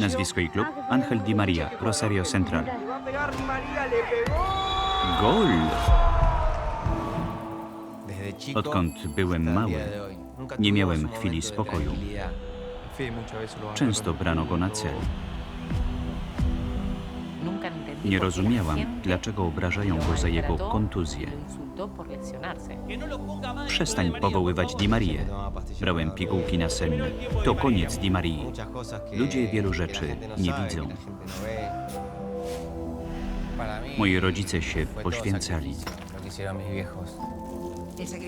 Nazwisko i klub? Angel Di Maria, Rosario Central. Gol! Odkąd byłem mały, nie miałem chwili spokoju. Często brano go na cel. Nie rozumiałam, dlaczego obrażają go za jego kontuzję. Przestań powoływać Di Marię. Brałem pigułki nasenne. To koniec Di Marii. Ludzie wielu rzeczy nie widzą. Moi rodzice się poświęcali.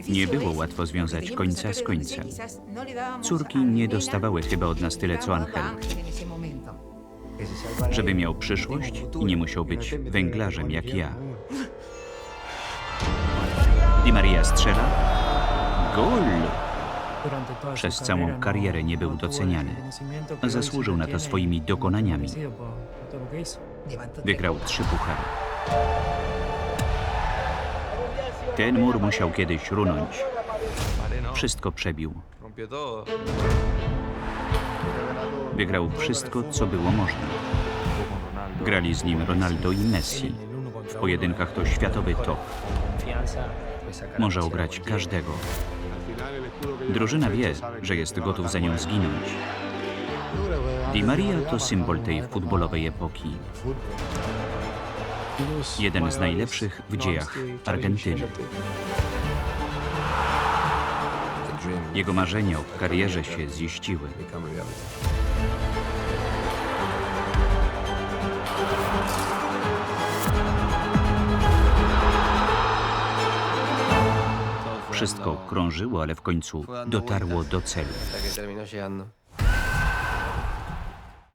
Nie było łatwo związać końca z końcem. Córki nie dostawały chyba od nas tyle, co Angel. Żeby miał przyszłość i nie musiał być węglarzem jak ja. Di Maria strzela. Gol! Przez całą karierę nie był doceniany, zasłużył na to swoimi dokonaniami. Wygrał trzy puchary. Ten mur musiał kiedyś runąć. Wszystko przebił. Wygrał wszystko, co było można. Grali z nim Ronaldo i Messi. W pojedynkach to światowy top. Może ograć każdego. Drużyna wie, że jest gotów za nią zginąć. Di Maria to symbol tej futbolowej epoki. Jeden z najlepszych w dziejach Argentyny. Jego marzenia o karierze się ziściły. Wszystko krążyło, ale w końcu dotarło do celu.